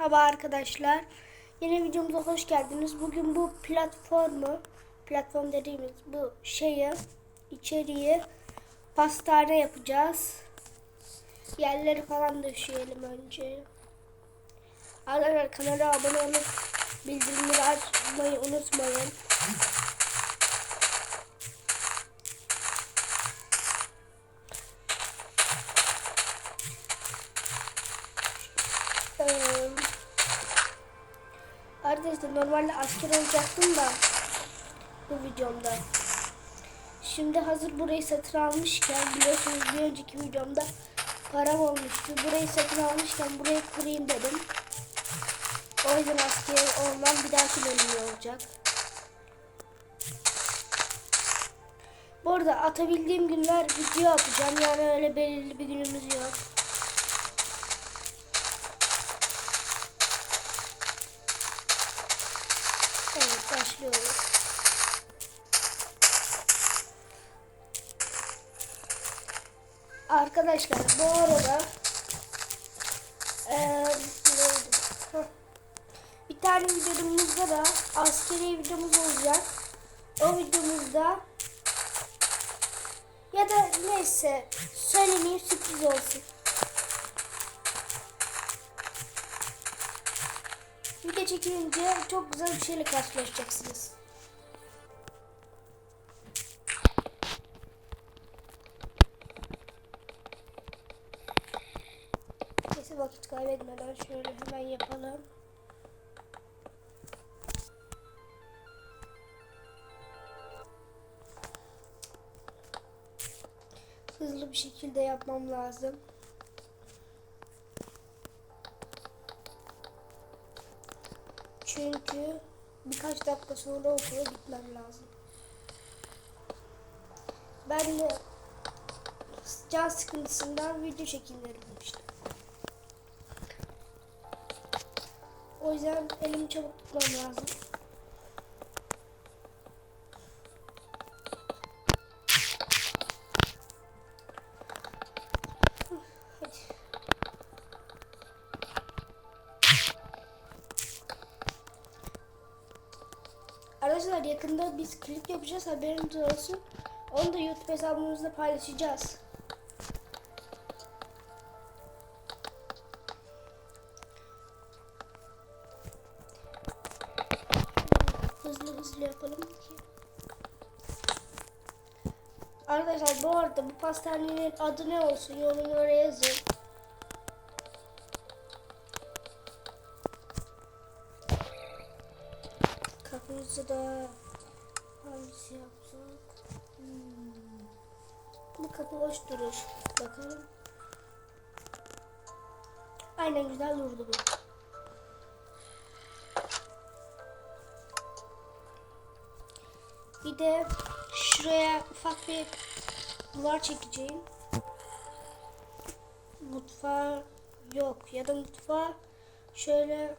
Merhaba arkadaşlar. Yeni videomuza hoş geldiniz. Bugün bu platformu, platform dediğimiz bu şeyi, içeriği pastane yapacağız. Yerleri falan döşeyelim önce. Arkadaşlar kanala abone olup bildirimleri açmayı unutmayın. Normalde asker olacaktım da bu videomda. Şimdi hazır burayı satın almışken biliyorsunuz bir önceki videomda param olmuştu. Burayı satın almışken burayı kurayım dedim. O yüzden asker olmam bir dahaki bölümü olacak. Bu arada atabildiğim günler video atacağım. Yani öyle belirli bir günümüz yok. Arkadaşlar bu arada? Heh. bir tane videomuzda da askeri videomuz olacak. O videomuzda ya da neyse söylemeyeyim sürpriz olsun. Video çekilince çok güzel bir şeyle karşılaşacaksınız. Hızlı bir şekilde yapmam lazım. Çünkü birkaç dakika sonra okula gitmem lazım. Ben de can sıkıntısından video çekimleri bulmuştum. O yüzden elimi çabuk tutmam lazım. Arkadaşlar yakında biz klip yapacağız haberiniz olsun. Onu da YouTube hesabımızda paylaşacağız. Hızlı hızlı yapalım ki. Arkadaşlar bu arada bu pastanenin adı ne olsun yorumlara yazın. Kapımızı da hangisi yapsak? Hmm. Bu kapı boş durur. Bakalım. Aynen güzel durdu bu. Bir de şuraya ufak bir duvar çekeceğim. Mutfağı yok ya da mutfağı şöyle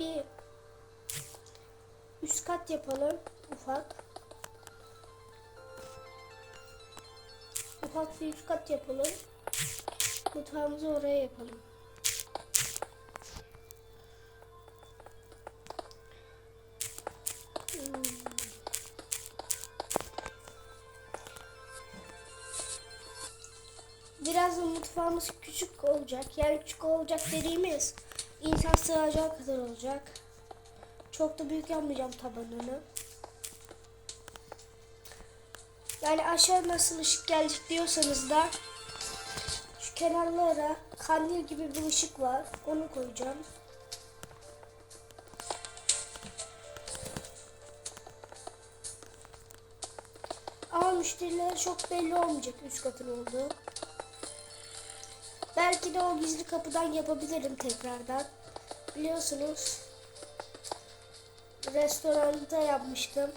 bir üst kat yapalım ufak. Ufak bir üst kat yapalım. Mutfağımızı oraya yapalım. Biraz da mutfağımız küçük olacak. Yani küçük olacak dediğimiz insan sığacağı kadar olacak. Çok da büyük yapmayacağım tabanını. Yani aşağı nasıl ışık gelecek diyorsanız da şu kenarlara kandil gibi bir ışık var. Onu koyacağım. Ama müşterilere çok belli olmayacak üst katın olduğu. Belki de o gizli kapıdan yapabilirim tekrardan. Biliyorsunuz restoranda yapmıştım.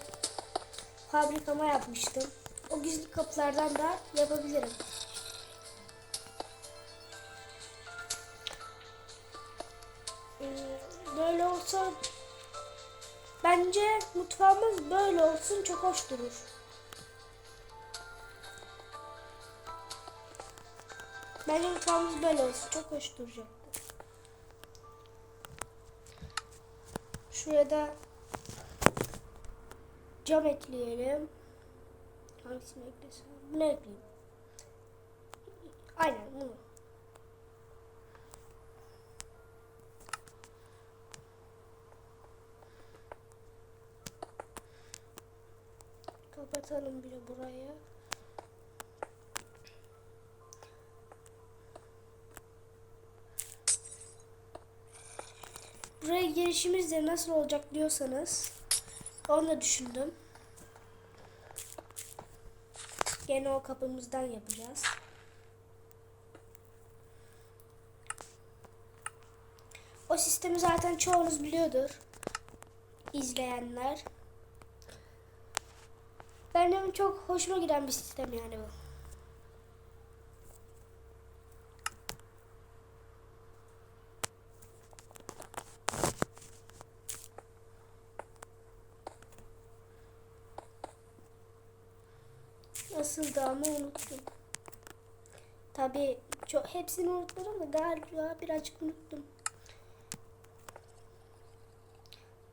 Fabrikama yapmıştım. O gizli kapılardan da yapabilirim. Ee, Böyle olsa bence mutfağımız böyle olsun çok hoş durur. Bence mutfağımız böyle olsun. Çok hoş duracak. Şuraya da cam ekleyelim. Hangisini eklesem? Bunu ekleyeyim. Aynen bunu. Kapatalım bile burayı. Buraya girişimiz de nasıl olacak diyorsanız onu da düşündüm. Gene o kapımızdan yapacağız. O sistemi zaten çoğunuz biliyordur. izleyenler. Benim çok hoşuma giden bir sistem yani bu. Nasıldı ama unuttum. Tabii çok hepsini unutmadım da galiba birazcık unuttum.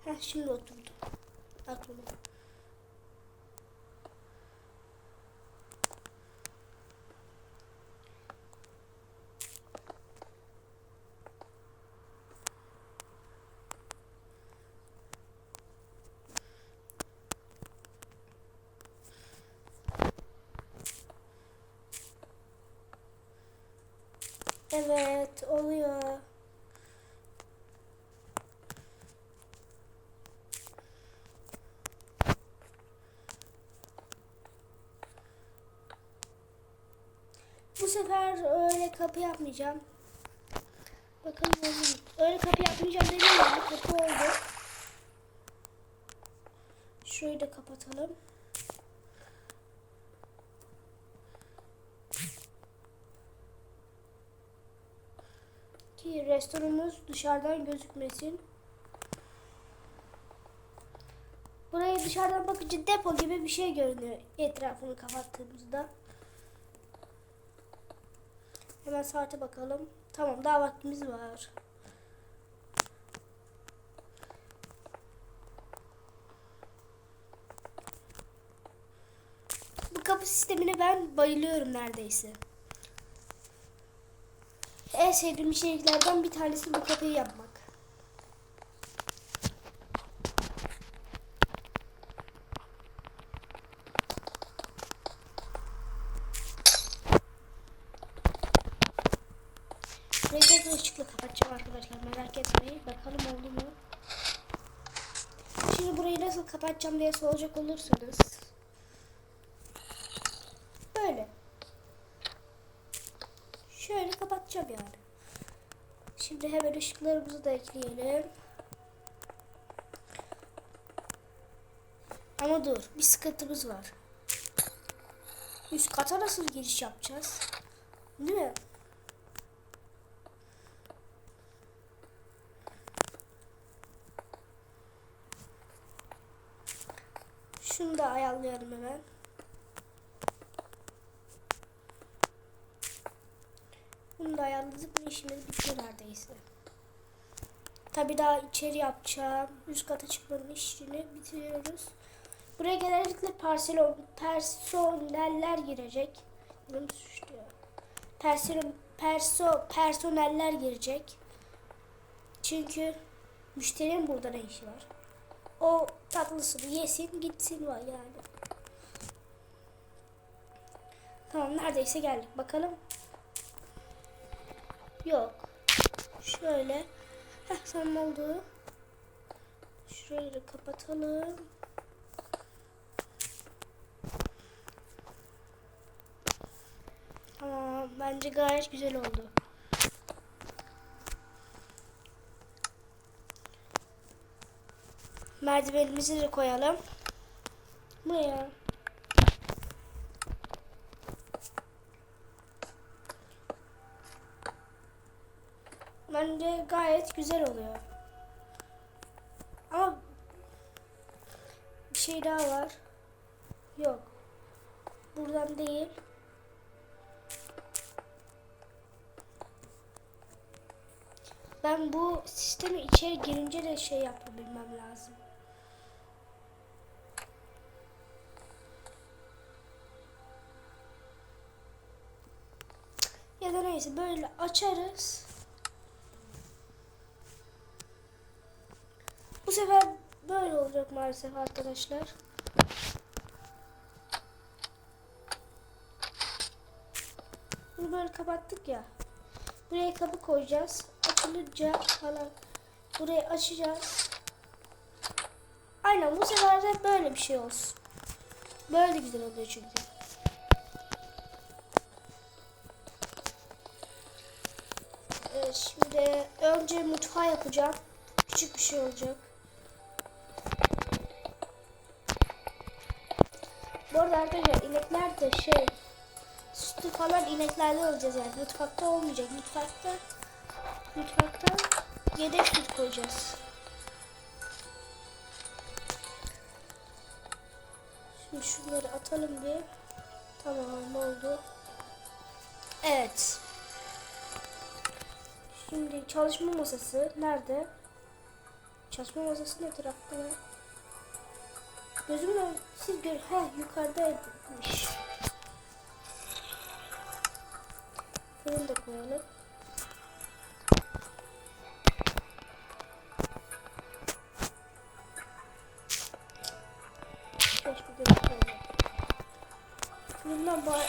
Heh şimdi oturdu. Aklıma. Evet oluyor. Bu sefer öyle kapı yapmayacağım. Mu? Öyle kapı yapmayacağım dedim ya. Kapı oldu. Şurayı da kapatalım. Ki restoranımız dışarıdan gözükmesin. Buraya dışarıdan bakınca depo gibi bir şey görünüyor etrafını kapattığımızda. Hemen saate bakalım. Tamam daha vaktimiz var. Bu kapı sistemine ben bayılıyorum neredeyse. En sevdiğim şeylerden bir tanesi bu kapıyı yapmak. Tek ışıkla kapatacağım arkadaşlar merak etmeyin. Bakalım oldu mu? Şimdi burayı nasıl kapatacağım diye soracak olursanız. Böyle. Şöyle kapatacağım yani. Şimdi hemen ışıklarımızı da ekleyelim. Ama dur bir sıkıntımız var. Üst kata nasıl giriş yapacağız? Değil mi? Şunu da ayarlayalım hemen. Bunu da ayarladık mı işimiz bitti neredeyse. Tabi daha içeri yapacağım. Üst kata çıkmanın işini bitiriyoruz. Buraya genellikle parselon, personeller girecek. Bunu suçluyor. Person, perso, personeller girecek. Çünkü müşterinin burada ne işi var? O tatlısını yesin gitsin var yani. Tamam neredeyse geldik. Bakalım. Yok. Şöyle. Heh tamam oldu. Şurayı kapatalım. Tamam bence gayet güzel oldu. Merdivenimizi de koyalım. Buraya. Bence gayet güzel oluyor. Ama bir şey daha var. Yok. Buradan değil. Ben bu sistemi içeri girince de şey yapabilmem lazım. Ya da neyse böyle açarız. Sefer böyle olacak maalesef arkadaşlar. Bunu böyle kapattık ya. Buraya kapı koyacağız. Açılınca falan burayı açacağız. Aynen bu sefer de böyle bir şey olsun. Böyle güzel oluyor çünkü. Evet, şimdi önce mutfağı yapacağım. Küçük bir şey olacak. Bu arada arkadaşlar inekler de şey sütü falan ineklerden alacağız yani. Mutfakta olmayacak. Mutfakta mutfakta yedek süt koyacağız. Şimdi şunları atalım bir. Tamam oldu. Evet. Şimdi çalışma masası nerede? Çalışma masası ne tarafta? Gözümün ön- siz gör he yukarıdaymış. Fırını da koyalım. Koyalım. Fırından bayağı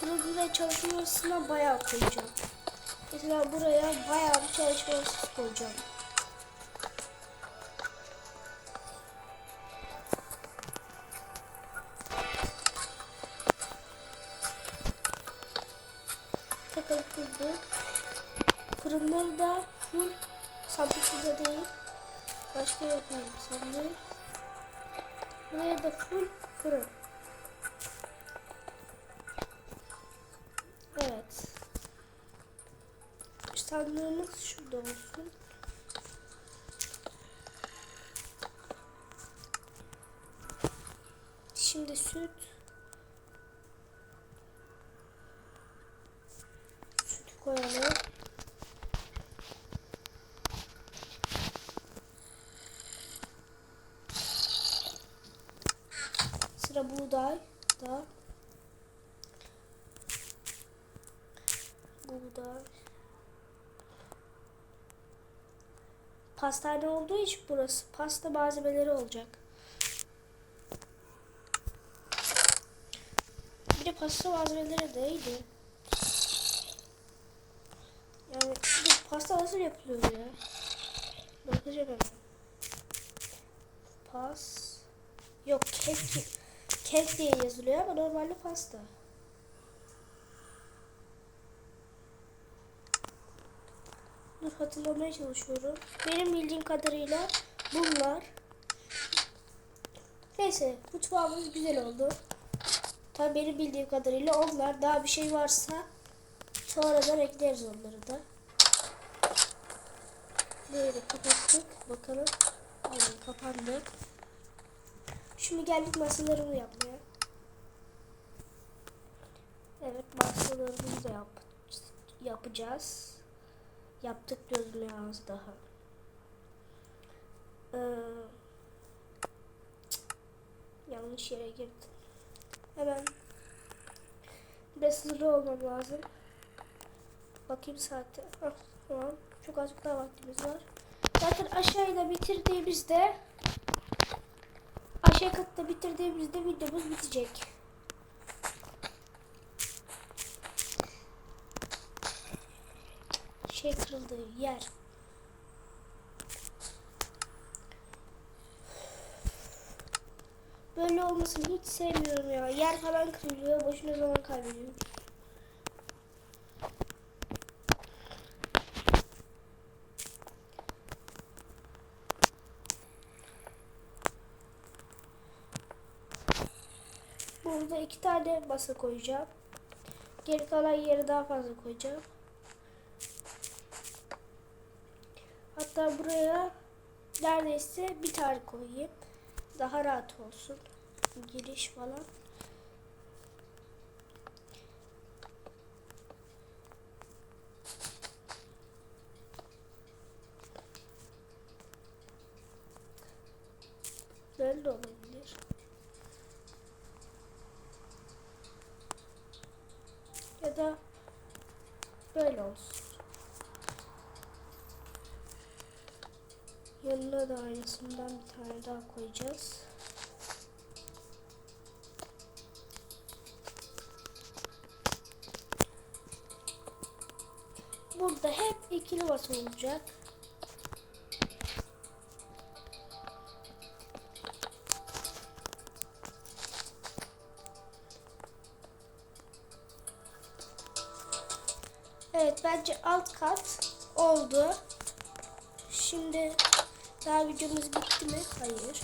fırında çalışma masasından bayağı koyacağım. Mesela buraya bayağı bir çalışma masası koyacağım. Durdu. Fırınları da full sandıklıda değil. Başka yapayım sandığı. Buraya da full fırın. Evet. Sandığımız şurada olsun. Şimdi süt. Süt koyalım. Sıra buğday da. Buğday. Pastane olduğu için burası pasta malzemeleri olacak. Bir de pasta malzemeleri neydi? Yani bu pasta nasıl yapılıyor ya? Bakacağım hemen. Pas. Yok kek. Kek diye yazılıyor ama normalde pasta. Dur hatırlamaya çalışıyorum. Benim bildiğim kadarıyla bunlar. Neyse mutfağımız güzel oldu. Tabii benim bildiğim kadarıyla onlar daha bir şey varsa sonradan ekleriz onları da. Böyle kapattık. Bakalım. Aynen kapandı. Şimdi geldik masalarını yapmaya. Evet masalarımızı da yap yapacağız. Yaptık ya az daha. Ee, yanlış yere girdim. Hemen biraz olmam lazım. Bakayım saate. Ah, tamam. Çok azıcık daha vaktimiz var. Zaten aşağıda bitirdiğimizde aşağı katta bitirdiğimizde videomuz bitecek. Şey kırıldı yer. Böyle olmasını hiç sevmiyorum ya. Yer falan kırılıyor. Boşuna zaman kaybediyorum. Şurada iki tane masa koyacağım. Geri kalan yere daha fazla koyacağım. Hatta buraya neredeyse bir tane koyayım. Daha rahat olsun. Giriş falan. Böyle de olabilir. Da aynısından bir tane daha koyacağız. Burada hep ikili masa olacak. Evet bence alt kat oldu. Şimdi videomuz bitti mi? Hayır.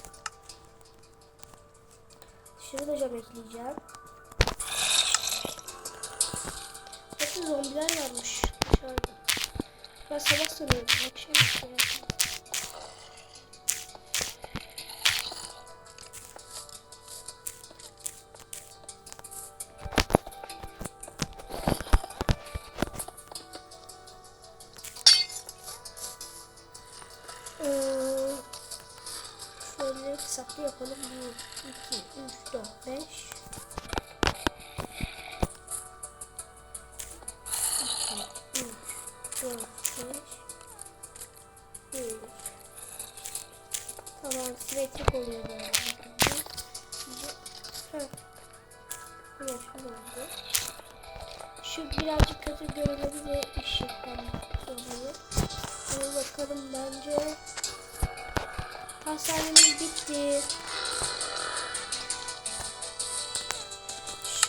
Şurada cam ekleyeceğim. Bakın zombiler varmış dışarıda. Ben sabah sanıyorum. Akşam işte. Ee, şöyle hesaplı yapalım. 1, 2, 3, 4, 5.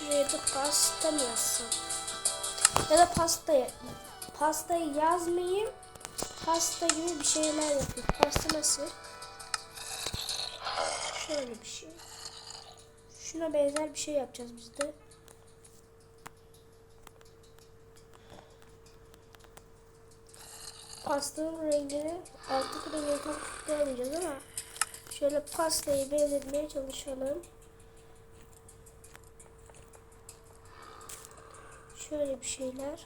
Şuraya pasta mı yazsam? Ya da pasta pastayı yazmayayım. Pasta gibi bir şeyler yapayım. Pasta nasıl? Şöyle bir şey. Şuna benzer bir şey yapacağız biz de. pastanın rengini alttaki rengini tam tutlayamayacağız ama şöyle pastayı benzetmeye çalışalım. Şöyle bir şeyler.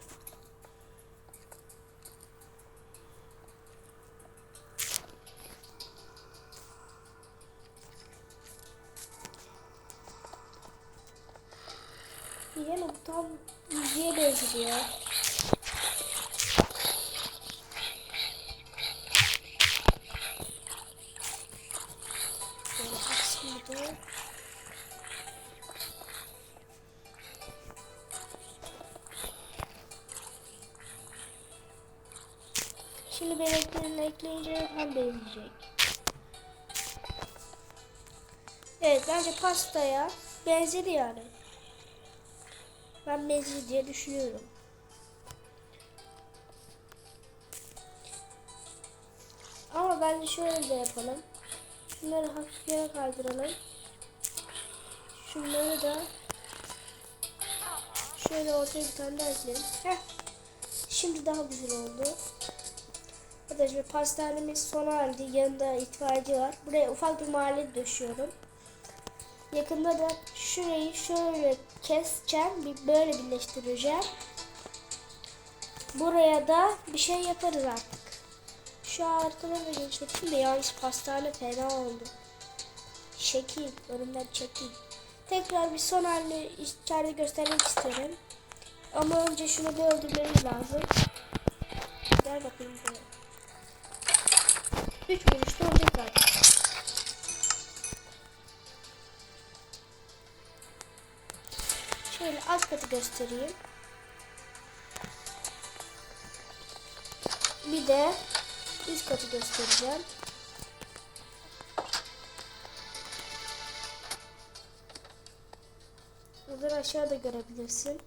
Yine tam yüzeye benziyor. Beneklerini ekleyince tam benzeyecek. Evet bence pastaya benzedi yani. Ben benzedi diye düşünüyorum. Ama bence şöyle de yapalım. Şunları hafif yana kaydıralım. Şunları da şöyle ortaya bir tane daha. Heh. Şimdi daha güzel oldu. Arkadaşlar pastanemiz sona erdi. Yanında itfaiyeci var. Buraya ufak bir mahalle döşüyorum. Yakında da şurayı şöyle keseceğim. Bir böyle birleştireceğim. Buraya da bir şey yaparız artık. Şu arkadan da genişlettim de yalnız pastane fena oldu. Şekil, önümden çekil. Tekrar bir son halini içeride göstermek isterim. Ama önce şunu bir öldürmemiz lazım. Gel bakayım buraya. Üç vuruşta olacak zaten. Şöyle alt katı göstereyim. Bir de üst katı göstereceğim. Buradan aşağıda görebilirsin.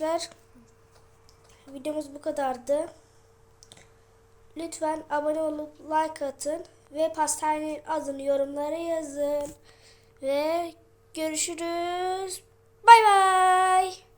Arkadaşlar. Videomuz bu kadardı. Lütfen abone olup like atın ve pastanenin adını yorumlara yazın. Ve görüşürüz. Bay bay.